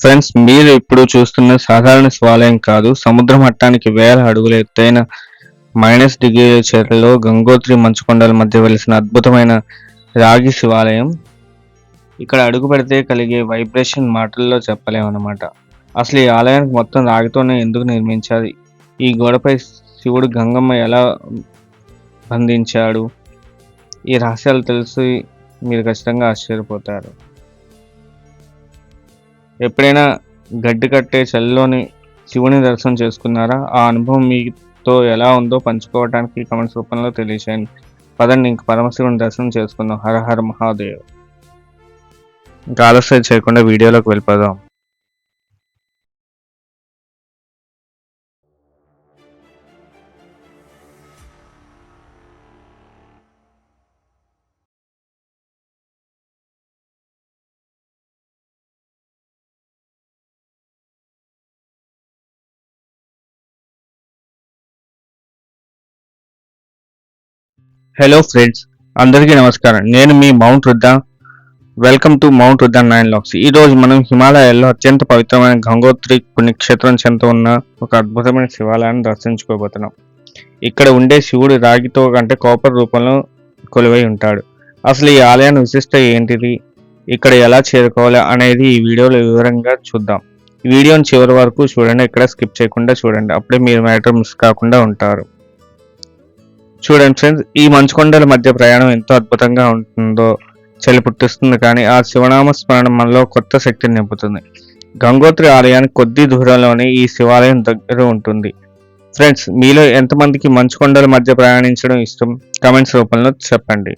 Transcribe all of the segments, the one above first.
Friends మీరు ఇప్పుడు చూస్తున్న సాధారణ శివాలయం కాదు సముద్ర మట్టానికి వేల అడుగుల ఎత్తైన మైనస్ డిగ్రీల చేరలో గంగోత్రి మంచుకొండల మధ్య వెలిసిన అద్భుతమైన రాగి శివాలయం. ఇక్కడ అడుగు పెడితే కలిగే వైబ్రేషన్ మాటల్లో చెప్పలేమన్నమాట. అసలు ఈ ఆలయానికి మొత్తం రాగితోనే ఎందుకు నిర్మించాలి ఈ గోడపై శివుడు గంగమ్మ ఎలా బంధించాడు? ఈ రహస్యాలు తెలిసి మీరు ఖచ్చితంగా ఆశ్చర్యపోతారు. ఎప్పుడైనా గడ్డి కట్టే చలిలోని శివుని దర్శనం చేసుకున్నారా? ఆ అనుభవం మీతో ఎలా ఉందో పంచుకోవడానికి కమెంట్స్ రూపంలో తెలియచేయండి. పదండి ఇంక పరమశివుని దర్శనం చేసుకుందాం. హర హర మహాదేవ్. ఇంకా ఆలస్యం చేయకుండా వీడియోలోకి వెళ్ళిపోదాం. హలో ఫ్రెండ్స్ అందరికీ నమస్కారం. నేను మీ mount రుద్దాన్ welcome to mount రుద్దాన్ nine lakhs ఈ రోజు మనం హిమాలయాల్లో అత్యంత పవిత్రమైన గంగోత్రి పుణ్యక్షేత్రం చెంత ఉన్న ఒక అద్భుతమైన శివాలయాన్ని దర్శించుకోబోతున్నాం. ఇక్కడ ఉండే శివుడు రాగితో కంటే కోపర్ రూపంలో కొలువై ఉంటాడు. అసలు ఈ ఆలయాన్ని విశిష్ట ఏంటిది? ఇక్కడ ఎలా చేరుకోవాలి అనేది ఈ వీడియోలో వివరంగా చూద్దాం. ఈ వీడియోని చివరి వరకు చూడండి ఇక్కడ స్కిప్ చేయకుండా చూడండి. అప్పుడే మీరు మ్యాటర్ మిస్ కాకుండా ఉంటారు. చూడండి ఫ్రెండ్స్ ఈ మంచుకొండల మధ్య ప్రయాణం ఎంతో అద్భుతంగా ఉంటుందో చలి పుట్టిస్తుంది కానీ ఆ శివనామ స్మరణ మనలో కొత్త శక్తిని నింపుతుంది. గంగోత్రి ఆలయానికి కొద్ది దూరంలోనే ఈ శివాలయం దగ్గర ఉంటుంది. ఫ్రెండ్స్ మీలో ఎంతమందికి మంచుకొండల మధ్య ప్రయాణించడం ఇష్టం? కమెంట్స్ రూపంలో చెప్పండి.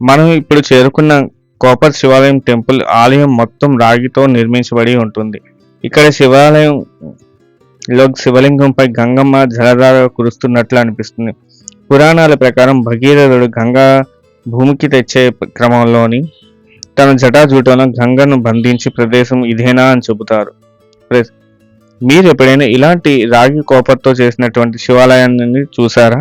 మనం ఇప్పుడు చేరుకున్న కోపర్ శివాలయం టెంపుల్ ఆలయం మొత్తం రాగితో నిర్మించబడి ఉంటుంది. ఇక్కడ శివాలయం లో శివలింగంపై గంగమ్మ జలధార కురుస్తున్నట్లు అనిపిస్తుంది. పురాణాల ప్రకారం భగీరథుడు గంగా భూమికి తెచ్చే క్రమంలోని తన జటాజూటంలో గంగను బంధించి ప్రదేశం ఇదేనా అని చెబుతారు. మీరు ఎప్పుడైనా ఇలాంటి రాగి కోపంతో చేసినటువంటి శివాలయాన్ని చూసారా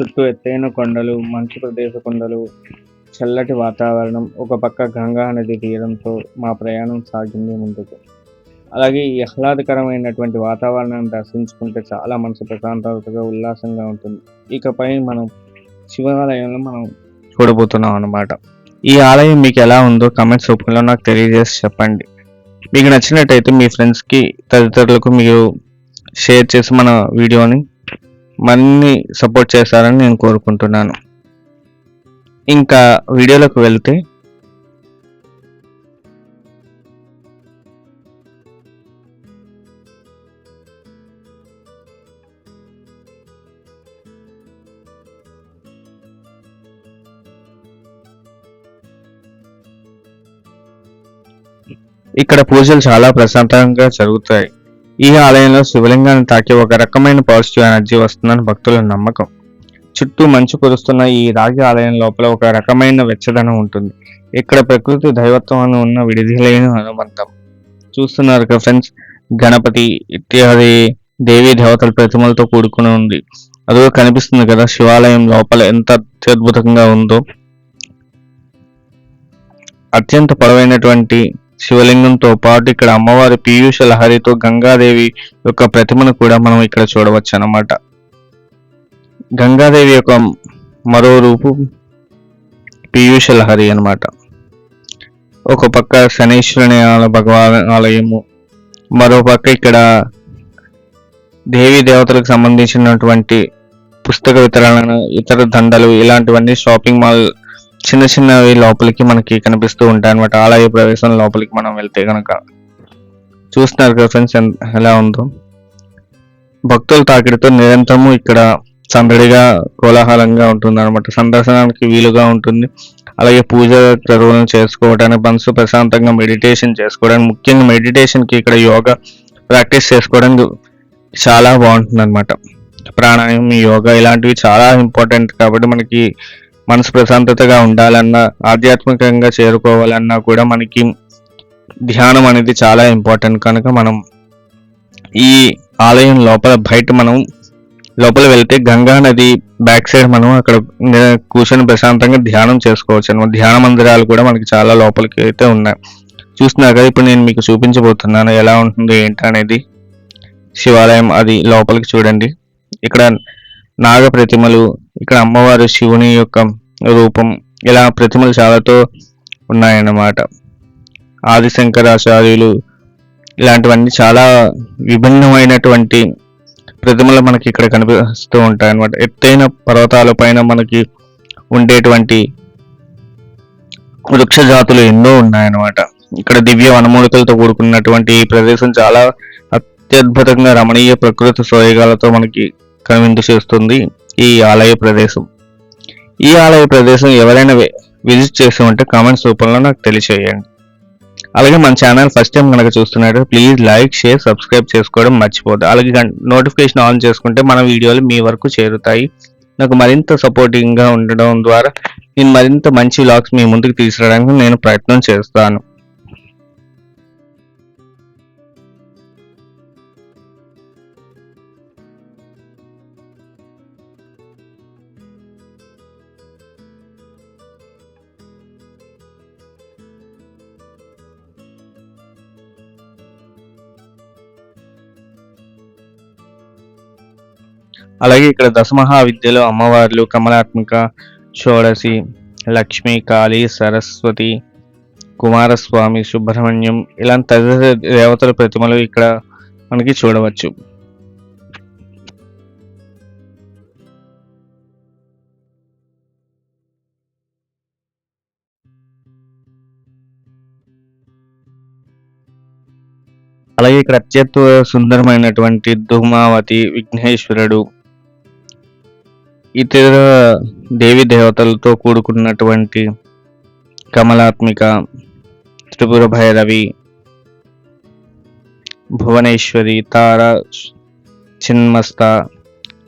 చుట్టూ ఎత్తైన కొండలు మంచు ప్రదేశ కొండలు చల్లటి వాతావరణం ఒక పక్క గంగా నది తీరంతో మా ప్రయాణం సాగింది ముందుకు. అలాగే ఈ ఆహ్లాదకరమైనటువంటి వాతావరణాన్ని దర్శించుకుంటే చాలా మనసు ప్రశాంతతగా ఉల్లాసంగా ఉంటుంది. ఇకపై మనం శివాలయంలో మనం చూడబోతున్నాం అన్నమాట. ఈ ఆలయం మీకు ఎలా ఉందో కమెంట్స్ రూపంలో నాకు తెలియజేసి చెప్పండి. మీకు నచ్చినట్టయితే మీ ఫ్రెండ్స్కి తదితరులకు మీరు షేర్ చేసి మన వీడియోని మన్ని సపోర్ట్ చేస్తారని నేను కోరుకుంటున్నాను. ఇంకా వీడియోలోకి వెళ్తే ఇక్కడ పూజలు చాలా ప్రశాంతంగా జరుగుతాయి. ఈ ఆలయంలో శివలింగాన్ని తాకి ఒక రకమైన పాజిటివ్ ఎనర్జీ వస్తుందని భక్తుల నమ్మకం. చుట్టూ మంచు కురుస్తున్న ఈ రాగి ఆలయం లోపల ఒక రకమైన వెచ్చదనం ఉంటుంది. ఇక్కడ ప్రకృతి దైవత్వం ఉన్న విడిదిలేని అనుబంధం చూస్తున్నారు కదా ఫ్రెండ్స్ గణపతి ఇత్యాది దేవీ దేవతల ప్రతిమలతో కూడుకుని ఉంది. అదిగో కనిపిస్తుంది కదా శివాలయం లోపల ఎంత అత్యద్భుతంగా ఉందో. అత్యంత పొడవైనటువంటి శివలింగంతో పాటు ఇక్కడ అమ్మవారి పీయూష లహరితో గంగాదేవి యొక్క ప్రతిమను కూడా మనం ఇక్కడ చూడవచ్చు అన్నమాట గంగాదేవి యొక్క మరో రూపు పీయూష లహరి అన్నమాట. ఒక పక్క శనీశ్వరుని భగవాన్ ఆలయము మరో పక్క ఇక్కడ దేవీ దేవతలకు సంబంధించినటువంటి పుస్తక వితరణ ఇతర దండలు ఇలాంటివన్నీ షాపింగ్ మాల్ చిన్న చిన్నవి లోపలికి మనకి కనిపిస్తూ ఉంటాయి అనమాట ఆలయ ప్రవేశం లోపలికి మనం వెళ్తే కనుక చూస్తున్నారు కదా ఫ్రెండ్స్ ఎలా ఉందో. భక్తుల తాకిడితో నిరంతరము ఇక్కడ సందడిగా కోలాహలంగా ఉంటుంది అనమాట సందర్శనానికి వీలుగా ఉంటుంది. అలాగే పూజ చదువులను చేసుకోవడానికి మనసు ప్రశాంతంగా మెడిటేషన్ చేసుకోవడానికి ముఖ్యంగా మెడిటేషన్కి ఇక్కడ యోగా ప్రాక్టీస్ చేసుకోవడానికి చాలా బాగుంటుంది అనమాట ప్రాణాయామం యోగా ఇలాంటివి చాలా ఇంపార్టెంట్ కాబట్టి మనకి మనసు ప్రశాంతతగా ఉండాలన్నా ఆధ్యాత్మికంగా చేరుకోవాలన్నా కూడా మనకి ధ్యానం అనేది చాలా ఇంపార్టెంట్. కనుక మనం ఈ ఆలయం లోపల బయట మనం లోపల వెళ్తే గంగా నది బ్యాక్ సైడ్ మనం అక్కడ కూర్చొని ప్రశాంతంగా ధ్యానం చేసుకోవచ్చు అనమాట. ధ్యాన మందిరాలు కూడా మనకి చాలా లోపలికి అయితే ఉన్నాయి. చూస్తున్నారు కదా ఇప్పుడు నేను మీకు చూపించబోతున్నాను ఎలా ఉంటుంది ఏంటి అనేది. శివాలయం అది లోపలికి చూడండి. ఇక్కడ నాగ ప్రతిమలు ఇక్కడ అమ్మవారు శివుని యొక్క రూపం ఇలా ప్రతిమలు చాలాతో ఉన్నాయన్నమాట. ఆదిశంకరాచార్యులు ఇలాంటివన్నీ చాలా విభిన్నమైనటువంటి ప్రతిమలు మనకి ఇక్కడ కనిపిస్తూ ఉంటాయి అన్నమాట ఎత్తైన పర్వతాల పైన మనకి ఉండేటువంటి వృక్ష జాతులు ఎన్నో ఉన్నాయన్నమాట. ఇక్కడ దివ్య వనమూలికలతో కూడుకున్నటువంటి ఈ ప్రదేశం చాలా అత్యద్భుతంగా రమణీయ ప్రకృతి సోయగాలతో మనకి కనువిందు చేస్తుంది. ఈ ఆలయ ప్రదేశం. ఈ ఆలయ ప్రదేశం ఎవరైనా విజిట్ చేసి ఉంటే కామెంట్స్ రూపంలో నాకు తెలియచేయండి. అలాగే మన ఛానల్ ఫస్ట్ టైం కనుక చూస్తున్నట్టు ప్లీజ్ లైక్ షేర్ సబ్స్క్రైబ్ చేసుకోవడం మర్చిపోద్దు అలాగే నోటిఫికేషన్ ఆన్ చేసుకుంటే మన వీడియోలు మీ వరకు చేరుతాయి. నాకు మరింత సపోర్టింగ్గా ఉండడం ద్వారా నేను మరింత మంచి లాక్స్ మీ ముందుకు తీసుకురావడానికి నేను ప్రయత్నం చేస్తాను. అలాగే ఇక్కడ దశమహా విద్యలో అమ్మవార్లు కమలాత్మిక షోడశి లక్ష్మి కాళీ సరస్వతి కుమారస్వామి సుబ్రహ్మణ్యం ఇలాంటి తదితర దేవతల ప్రతిమలు ఇక్కడ మనకి చూడవచ్చు. అలాగే ఇక్కడ అత్యంత సుందరమైనటువంటి ధూమావతి విఘ్నేశ్వరుడు ఇతర దేవి దేవతలతో కూడుకున్నటువంటి కమలాత్మిక త్రిపుర భైరవి భువనేశ్వరి తార చిన్మస్త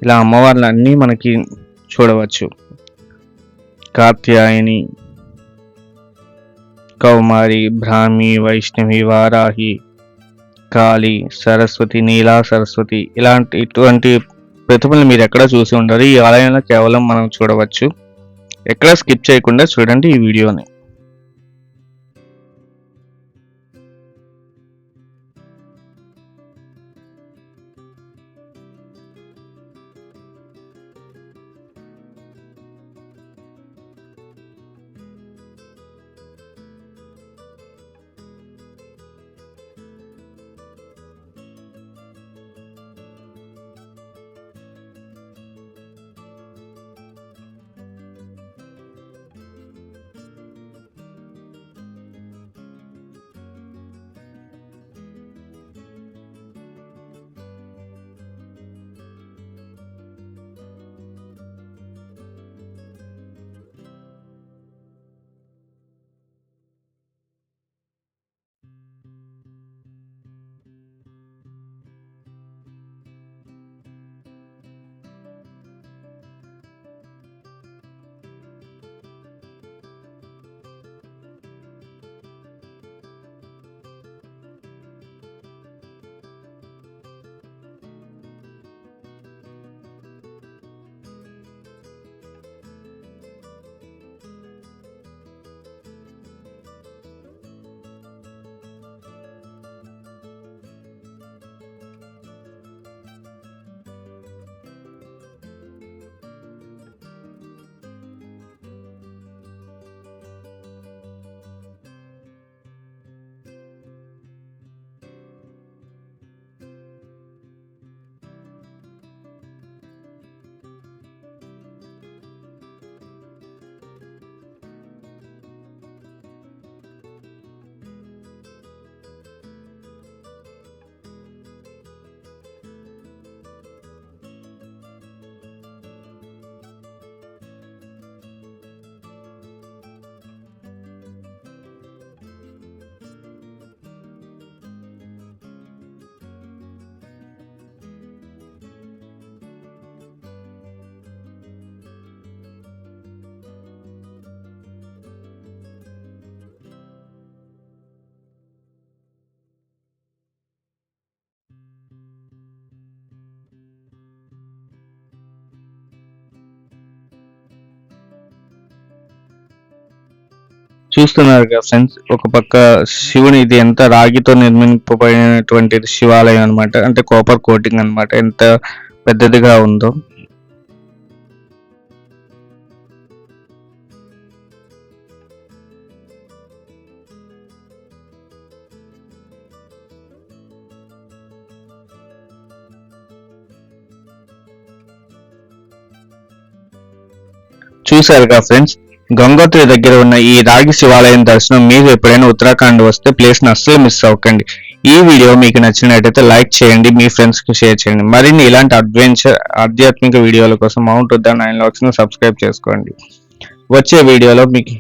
ఇలా అమ్మవార్లు అన్నీ మనకి చూడవచ్చు. కాత్యాయని కౌమారి బ్రాహ్మి వైష్ణవి వారాహి కాళి సరస్వతి నీలా సరస్వతి ఇలాంటి ఇటువంటి ప్రతిమలు మీరు ఎక్కడ చూసి ఉండరు ఈ ఆలయంలో కేవలం మనం చూడవచ్చు. ఎక్కడ స్కిప్ చేయకుండా చూడండి ఈ వీడియోని. చూస్తున్నారు కదా ఫ్రెండ్స్ ఒక పక్క శివుని ఇది ఎంత రాగితో నిర్మింపబడినటువంటి శివాలయం అన్నమాట. అంటే కాపర్ కోటింగ్ అన్నమాట. ఎంత పెద్దదిగా ఉందో. చూశారుగా ఫ్రెండ్స్? గంగోత్రి దగ్గర ఉన్న ఈ రాగి శివాలయం దర్శనం మీరు ఎప్పుడైనా ఉత్తరాఖండ్ వస్తే ప్లేస్ని అస్సలు మిస్ అవ్వకండి. ఈ వీడియో మీకు నచ్చినట్టయితే లైక్ చేయండి మీ ఫ్రెండ్స్కి షేర్ చేయండి. మరిన్ని ఇలాంటి అడ్వెంచర్ ఆధ్యాత్మిక వీడియోల కోసం మౌంట్ ఉద్దాన్ నైన్ లాక్స్ను సబ్స్క్రైబ్ చేసుకోండి. వచ్చే వీడియోలో మీకు